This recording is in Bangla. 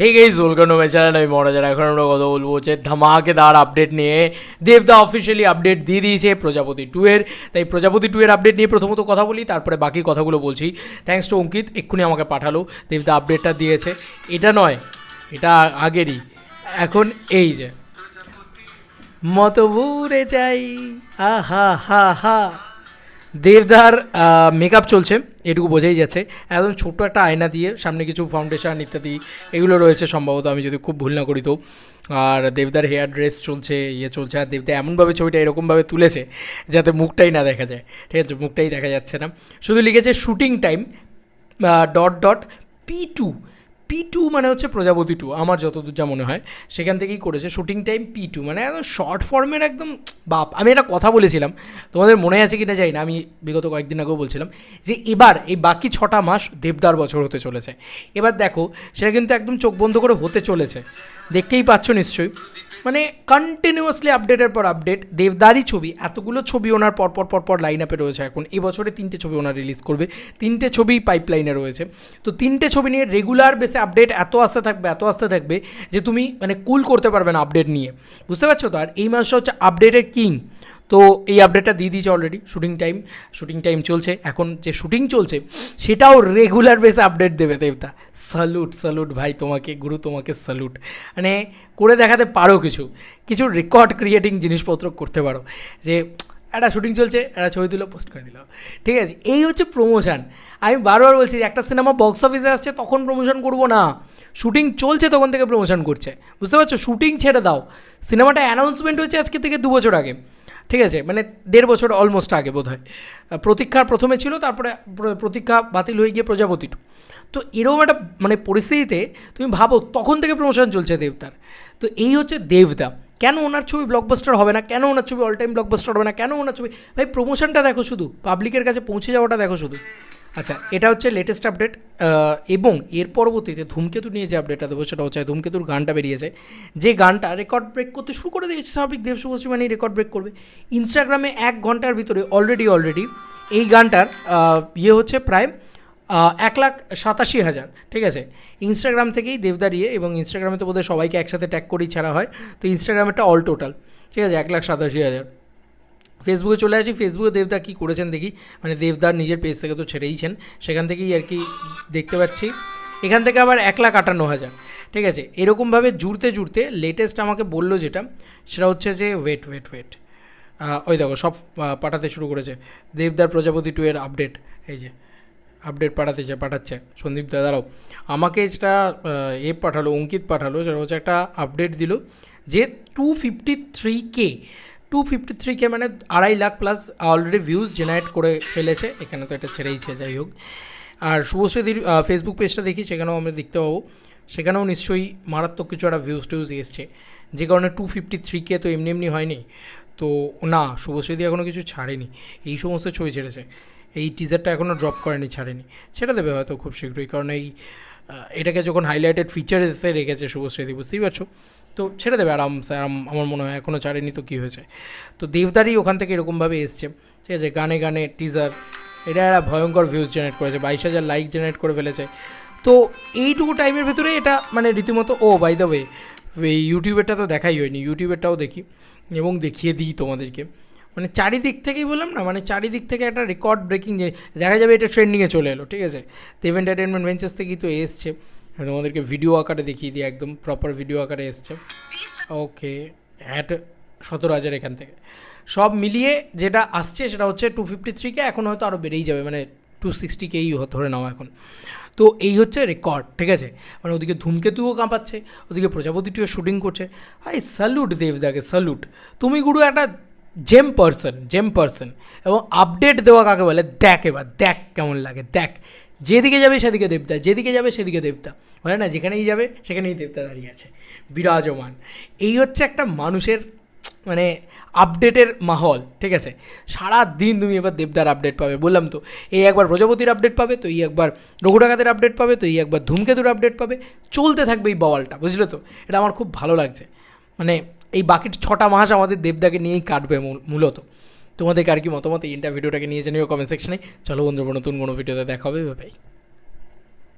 Hey guys welcome to my channel আমি মহারাজার এখন আমরা কথা বলব হচ্ছে ধামাকেদার আপডেট নিয়ে। দেবদা অফিসিয়ালি আপডেট দিয়ে দিয়েছে প্রজাপতি টু এর। তাই প্রজাপতি টু এর আপডেট নিয়ে প্রথমত কথা বলি, তারপরে বাকি কথাগুলো বলছি। থ্যাঙ্কস টু অঙ্কিত, এক্ষুনি আমাকে পাঠালো। দেবদা আপডেটটা দিয়েছে। এটা নয়, এটা আগেরই। এখন এই যে। মত ভুরে যাই। আহা, হা হা। দেবদার মেকআপ চলছে, এটুকু বোঝাই যাচ্ছে। একদম ছোট্ট একটা আয়না দিয়ে, সামনে কিছু ফাউন্ডেশন ইত্যাদি, এগুলো রয়েছে সম্ভবত, আমি যদি খুব ভুল না করি তো। আর দেবদার হেয়ার ড্রেস চলছে ইয়ে চলছে, আর দেবদা এমনভাবে ছবিটা এরকমভাবে তুলেছে, যাতে মুখটাই না দেখা যায়। ঠিক আছে, মুখটাই দেখা যাচ্ছে না। শুধু লিখেছে shooting time dot dot P two P two মানে হচ্ছে প্রজাপতি টু আমার যতদূর যা মনে হয়। সেখান থেকেই করেছে শুটিং টাইম পি টু মানে একদম শর্ট ফর্মের একদম বাপ। আমি একটা কথা বলেছিলাম, তোমাদের মনে আছে কি না যাই না, আমি বিগত কয়েকদিন আগেও বলছিলাম, যে এবার, এই বাকি ছটা মাস দেবদার বছর হতে চলেছে। এবার দেখো, সেটা কিন্তু একদম চোখ বন্ধ করে হতে চলেছে। দেখতেই পাচ্ছ নিশ্চয়ই। মানে কন্টিনিউয়াসলি আপডেটের পর আপডেট দেবদারি ছবি, এতগুলো ছবি ওনার পরপর পরপর লাইন আপে রয়েছে এখন। এবছরে তিনটে ছবি ওনার রিলিজ করবে, তিনটে ছবি পাইপলাইনে রয়েছে। তো তিনটে ছবি নিয়ে রেগুলার বেসে আপডেট এত আসতে থাকবে, এত আসতে থাকবে যে তুমি মানে কুল করতে পারবে না আপডেট নিয়ে। বুঝতে পারছ তো? আর এই মাসটা হচ্ছে আপডেটের কিং তো এই আপডেটটা দিয়ে দিয়েছে already shooting time shooting time চলছে। এখন যে শুটিং চলছে, সেটাও রেগুলার বেসে আপডেট দেবে দেবতা স্যালুট স্যালুট ভাই তোমাকে, গুরু তোমাকে স্যালুট মানে করে দেখাতে পারো কিছু। কিছু রেকর্ড ক্রিয়েটিং জিনিসপত্র করতে পারো। যে একটা শুটিং চলছে, একটা ছবি তুলে পোস্ট করে দিল। ঠিক আছে, এই হচ্ছে প্রমোশন আমি বারবার বলছি, একটা সিনেমা বক্স অফিসে আসছে, তখন প্রমোশন করব না। শুটিং চলছে, তখন থেকে প্রমোশন করছে। বুঝতে পারছ? শুটিং ছেড়ে দাও। সিনেমাটা অ্যানাউন্সমেন্ট হয়েছে আজকে থেকে দু বছর আগে। ঠিক আছে মানে দেড় বছর অলমোস্ট আগে বোধ হয় প্রতীক্ষার প্রথমে ছিল, তারপরে প্রতীক্ষা বাতিল হয়ে গিয়ে প্রজাপতি টু তো এরকম একটা মানে পরিস্থিতিতে তুমি ভাবো তখন থেকে প্রমোশন চলছে দেবতার। তো এই হচ্ছে দেবদা কেন ওনার ছবি ব্লকবাস্টার হবে না? কেন ওনার ছবি অল টাইম ব্লকবাস্টার হবে না? কেন ওনার ছবি ভাই প্রমোশনটা দেখো শুধু। পাবলিকের কাছে পৌঁছে যাওয়াটা দেখো শুধু। আচ্ছা এটা হচ্ছে লেটেস্ট আপডেট এবং এর পরবর্তীতে ধূমকেতু নিয়ে যে আপডেটটা দেবো সেটা হচ্ছে ধূমকেতুর গানটা বেরিয়েছে। যে গানটা রেকর্ড ব্রেক করতে শুরু করে দিয়েছে স্বাভাবিক দেব শুভশ্রী মানে রেকর্ড ব্রেক করবে। ইনস্টাগ্রামে এক ঘণ্টার ভিতরে অলরেডি অলরেডি এই গানটার ইয়ে হচ্ছে প্রায় এক লাখ সাতাশি হাজার, ঠিক আছে? ইনস্টাগ্রাম থেকেই দেবদারিয়ে এবং ইনস্টাগ্রামে তো বোধহয় সবাইকে একসাথে ট্যাগ করেই ছাড়া হয়। তো ইনস্টাগ্রামেরটা অল টোটাল ঠিক আছে? এক লাখ সাতাশি হাজার। ফেসবুকে চলে আসি, ফেসবুকে দেবদা কী করেছেন দেখি। মানে দেবদার নিজের পেজ থেকে তো ছেড়েইছেন। সেখান থেকেই আর কি দেখতে পাচ্ছি। এখান থেকে আবার এক লাখ আটান্ন হাজার। ঠিক আছে, এরকমভাবে জুড়তে জুড়তে লেটেস্ট আমাকে বলল যেটা, সেটা হচ্ছে যে ওয়েট ওয়েট ওয়েট ওই দেখো, সব পাঠাতে শুরু করেছে। দেবদার প্রজাপতি টু এর আপডেট এই যে আপডেট পাঠাতে পাঠাতেছে, পাঠাচ্ছে। সন্দীপ দা, দাঁড়াও। আমাকে যেটা এ পাঠালো, অঙ্কিত পাঠালো, সেটা হচ্ছে একটা আপডেট দিল যে two fifty three K two fifty three K মানে আড়াই lakh plus already views generate করে ফেলেছে। এখানে তো এটা ছেড়েইছে, যাই হোক। আর শুভশ্রীদির ফেসবুক পেজটা দেখি, সেখানেও আমরা দেখতে পাবো। সেখানেও নিশ্চয়ই মারাত্মক কিছু একটা ভিউজ টিউজ এসছে। যে কারণে টু ফিফটি থ্রি কে তো এমনি এমনি হয়নি। তো না, শুভশ্রীদি এখনও কিছু ছাড়েনি। এই সমস্ত ছবি ছেড়েছে। এই টিজারটা এখনও ড্রপ করেনি, ছাড়েনি। সেটা দেবে হয়তো খুব শীঘ্রই। কারণ এই এটাকে যখন হাইলাইটেড ফিচার এসে রেখেছে শুভশ্রীদি, বুঝতেই পারছ? তো ছেড়ে দেবে আরামসে আরাম আমার মনে হয় এখনও ছাড়েনি তো কী হয়েছে। তো দেবদারই ওখান থেকে এরকমভাবে এসছে, ঠিক আছে, গানে গানে টিজার এটা একটা ভয়ঙ্কর ভিউজ জেনারেট করেছে, বাইশ হাজার লাইক জেনারেট করে ফেলেছে। তো এইটুকু টাইমের ভেতরে এটা মানে রীতিমতো, ও বাই দ্য ওয়ে এই ইউটিউবেরটা তো দেখাই হয়নি, ইউটিউবেরটাও দেখি, এবং দেখিয়ে দিই তোমাদেরকে। মানে চারিদিক থেকেই বললাম না মানে চারিদিক থেকে একটা রেকর্ড ব্রেকিং দেখা যাবে এটা ট্রেন্ডিংয়ে চলে এলো, ঠিক আছে। দেব এন্টারটেনমেন্ট ভেঞ্চার্স থেকেই তো এসছে। তোমাদেরকে ভিডিও আকারে দেখিয়ে দিই একদম প্রপার ভিডিও আকারে এসছে। ওকে অ্যাট সতেরো হাজার এখান থেকে। সব মিলিয়ে যেটা আসছে সেটা হচ্ছে টু ফিফটি থ্রিকে এখন হয়তো আরও বেড়েই যাবে মানে টু সিক্সটিকেই ধরে নাও এখন। তো এই হচ্ছে রেকর্ড ঠিক আছে? মানে ওদিকে ধূমকেতুও কাঁপাচ্ছে, ওদিকে প্রজাপতিটিও শুটিং করছে। হাই স্যালুট দেবদাকে স্যালুট তুমি গুরু একটা জেম পারসন জেম পারসন এবং আপডেট দেওয়া কাকে বলে? দেখ এবার, দেখ কেমন লাগে, দেখ। যেদিকে যাবে সেদিকে দেবতা, যেদিকে যাবে সেদিকে দেবতা। বলে না, যেখানেই যাবে সেখানেই দেবতা দাঁড়িয়ে আছে, বিরাজমান। এই হচ্ছে একটা মানুষের মানে আপডেটের মাহল, ঠিক আছে? সারা দিন তুমি এবার দেবদার আপডেট পাবে। বললাম তো, এই একবার প্রজাপতির আপডেট পাবে, তো এই একবার রঘুডাকাতের আপডেট পাবে, তো এই একবার ধূমকেতুর আপডেট পাবে। চলতে থাকবে এই বওয়ালটা, বুঝলে তো? এটা আমার খুব ভালো লাগছে। মানে এই বাকি ছটা মাস আমাদের দেবদাকে নিয়েই কাটবে মূল- মূলত। তোমাদেরকে আর কি মতামত এই ইন্টার ভিডিওটাকে নিয়ে জানিও কমেন্ট সেকশনে চলো বন্ধুরা, নতুন কোনো ভিডিওতে দেখা হবে